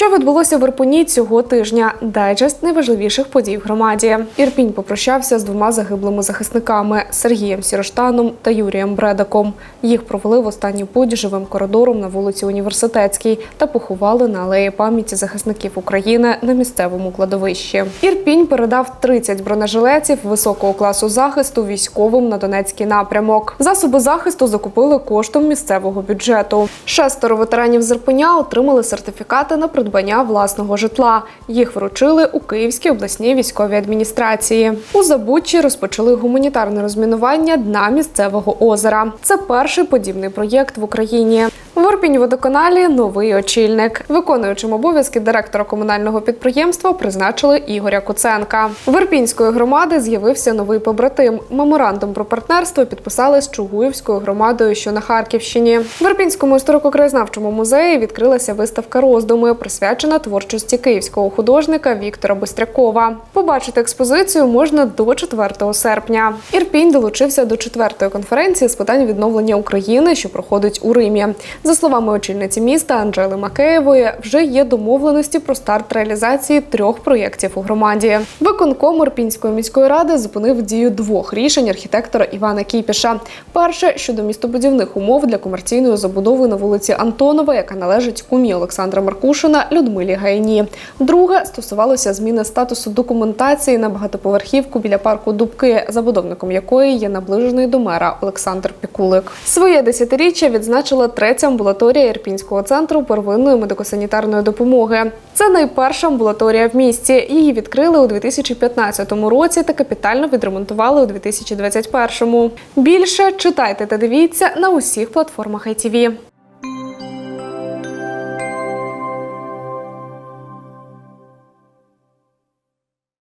Що відбулося в Ірпені цього тижня? Дайджест найважливіших подій в громаді. Ірпінь попрощався з двома загиблими захисниками Сергієм Сіроштаном та Юрієм Бредаком. Їх провели в останній путь живим коридором на вулиці Університетській та поховали на алеї пам'яті захисників України на місцевому кладовищі. Ірпінь передав 30 бронежилетів високого класу захисту військовим на Донецький напрямок. Засоби захисту закупили коштом місцевого бюджету. Шестеро ветеранів з Ірпеня отримали сертифікати на придбання власного житла. Їх вручили у Київській обласній військовій адміністрації. У Забуччі розпочали гуманітарне розмінування дна місцевого озера. Це перший подібний проєкт в Україні. В Ірпінь-водоканалі новий очільник. Виконуючим обов'язки директора комунального підприємства призначили Ігоря Куценка. В Ірпінської громади з'явився новий побратим. Меморандум про партнерство підписали з Чугуївською громадою, що на Харківщині. В Ірпінському історико-краєзнавчому музеї відкрилася виставка роздуми, присвячена творчості київського художника Віктора Бистрякова. Побачити експозицію можна до 4 серпня. Ірпінь долучився до четвертої конференції з питань відновлення України, що проходить у Римі. Словами очільниці міста Анжели Макеєвої, вже є домовленості про старт реалізації трьох проєктів у громаді. Виконком Ірпінської міської ради зупинив дію двох рішень архітектора Івана Кіпіша. Перше щодо містобудівних умов для комерційної забудови на вулиці Антонова, яка належить кумі Олександра Маркушина Людмилі Гайні. Друге стосувалося зміни статусу документації на багатоповерхівку біля парку Дубки, забудовником якої є наближений до мера Олександр Пікулик. Своє десятиріччя відзначила третя амбулаторія Ірпінського центру первинної медико-санітарної допомоги. Це найперша амбулаторія в місті. Її відкрили у 2015 році та капітально відремонтували у 2021. Більше читайте та дивіться на усіх платформах ITV.